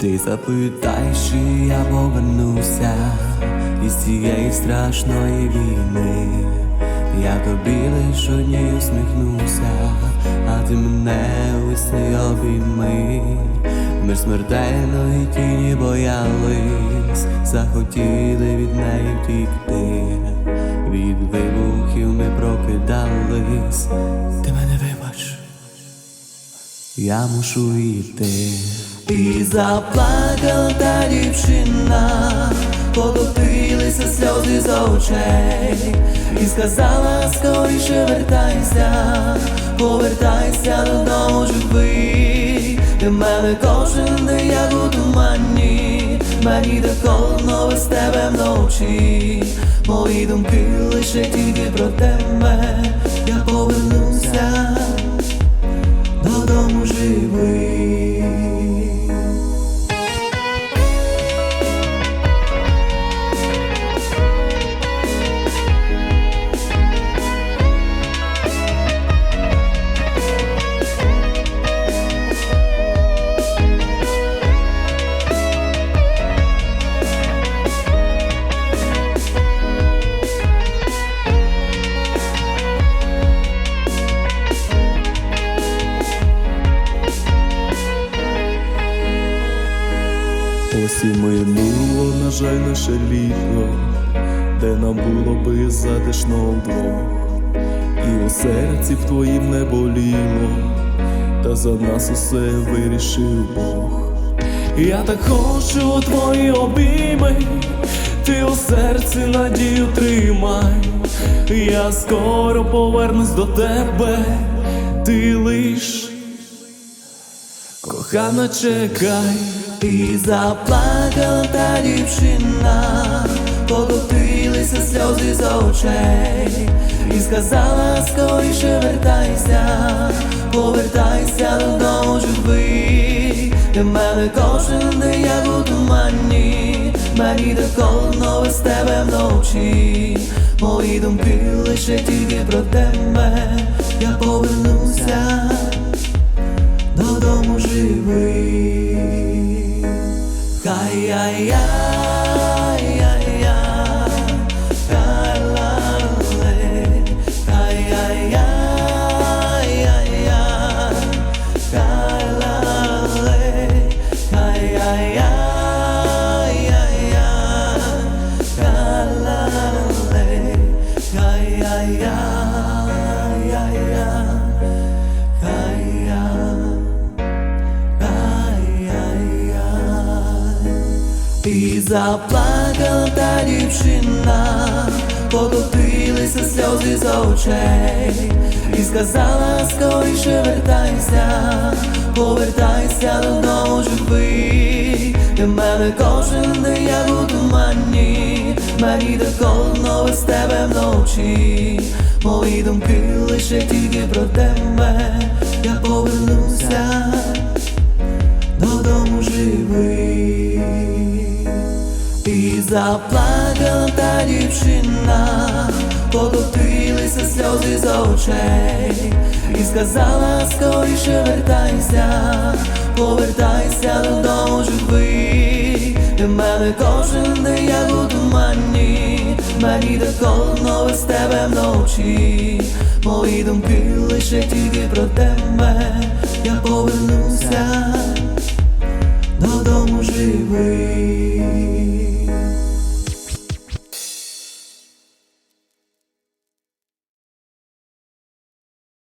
Ти запитай, чи я повернуся із цієї страшної війни. Я тобі лиш одній усміхнуся, а ти мене у сни обійми. Ми смертельної тіні боялись, захотіли від неї втікти. Від вибухів ми прокидались. Ти мене вибач. Я мушу йти. І заплакала та дівчина, покотилися сльози з очей, і сказала скоріше вертайся, повертайся додому живий. Для мене кожен день як у тумані, мені так холодно без тебе вночі. Мої думки лише тільки про тебе, я повернуся Ось і минуло, на жаль, наше літо, де нам було би затишно вдвох, і у серці в твоїм не боліло, та за нас усе вирішив Бог. Я так хочу у твої обійми, ти у серці надію тримай, я скоро повернусь до тебе, ти лиш кохана чекай. І заплакала та дівчина, покотилися сльози з очей, і сказала скоріше вертайся, повертайся додому живий. Для мене кожен день як у тумані, мені так холодно без тебе вночі. Мої думки лише тільки про тебе, я повернуся і заплакала та дівчина, покотилися сльози з очей, і сказала скоріше вертайся, повертайся додому живий. Для мене кожен день як у тумані, мені так холодно без тебе вночі. Мої думки лише тільки про тебе, я повернуся додому живий. Заплакала та дівчина, покотилися сльози з очей, і сказала скоріше вертайся, повертайся додому живий. Для мене кожен день як у тумані, мені так холодно без тебе вночі. Мої думки лише тільки про повернуся